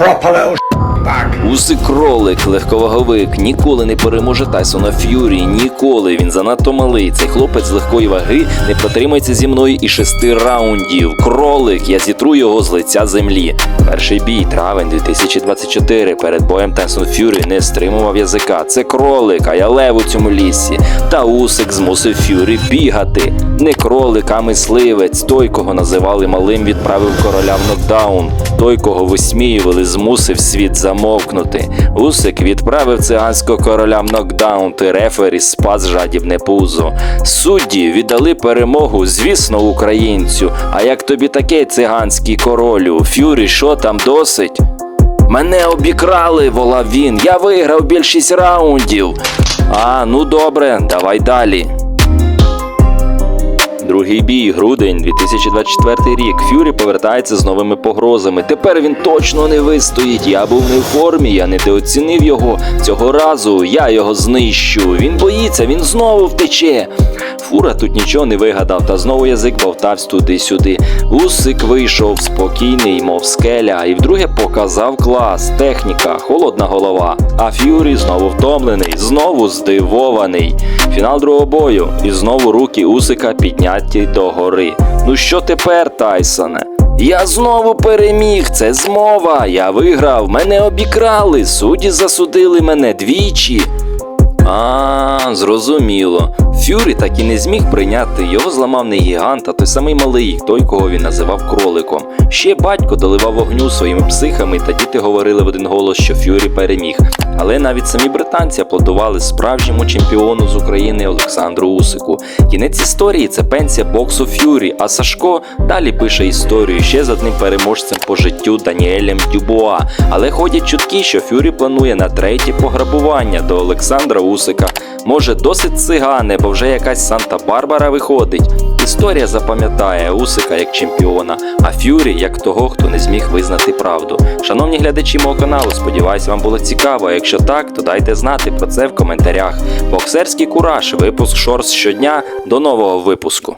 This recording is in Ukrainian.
Little. Усик кролик, легковаговик, ніколи не переможе Тайсона Ф'юрі. Ніколи він занадто малий. Цей хлопець з легкої ваги не протримається зі мною і шести раундів. Кролик, я зітру його з лиця землі. Перший бій, травень 2024. Перед боєм Тайсон Ф'юрі не стримував язика. Це кролик, а я лев у цьому лісі. Та усик змусив Ф'юрі бігати. Не кролик, а мисливець. Той, кого називали малим, відправив короля в нокдаун. Той, кого висміювали, змусив світ замовкнути. Усик відправив циганського короля в нокдаун, ти рефері спас жадібне пузо. Судді віддали перемогу, звісно, українцю. А як тобі таке циганський королю? Фюрі, що там досить? Мене обікрали, волав він. Я виграв більшість раундів. А, ну добре, давай далі. Бій, грудень 2024 рік. Фюрі повертається з новими погрозами. Тепер він точно не вистоїть. Я був не в формі, я недооцінив його. Цього разу я його знищу. Він боїться, він знову втече. Фура тут нічого не вигадав, та знову язик бовтавсь туди-сюди. Усик вийшов спокійний, мов скеля, і вдруге показав клас, техніка, холодна голова. А Ф'юрі знову втомлений, знову здивований. Фінал другого бою, і знову руки Усика підняті догори. Ну що тепер, Тайсоне? Я знову переміг, це змова. Я виграв, мене обікрали, судді засудили мене двічі. А, зрозуміло. Фюрі так і не зміг прийняти. Його зламав не гігант, а той самий малий, той, кого він називав кроликом. Ще батько доливав вогню своїми психами, та діти говорили в один голос, що Фюрі переміг. Але навіть самі британці аплодували справжньому чемпіону з України Олександру Усику. Кінець історії це пенсія боксу Фюрі, а Сашко далі пише історію ще з одним переможцем по життю Даніелем Дюбуа. Але ходять чутки, що Фюрі планує на третє пограбування до Олександра Усика. Може, досить цигани, бо вже якась Санта-Барбара виходить. Історія запам'ятає Усика як чемпіона, а Фюрі як того, хто не зміг визнати правду. Шановні глядачі мого каналу, сподіваюсь, вам було цікаво. Якщо так, то дайте знати про це в коментарях. Боксерський кураж, випуск шорс щодня. До нового випуску.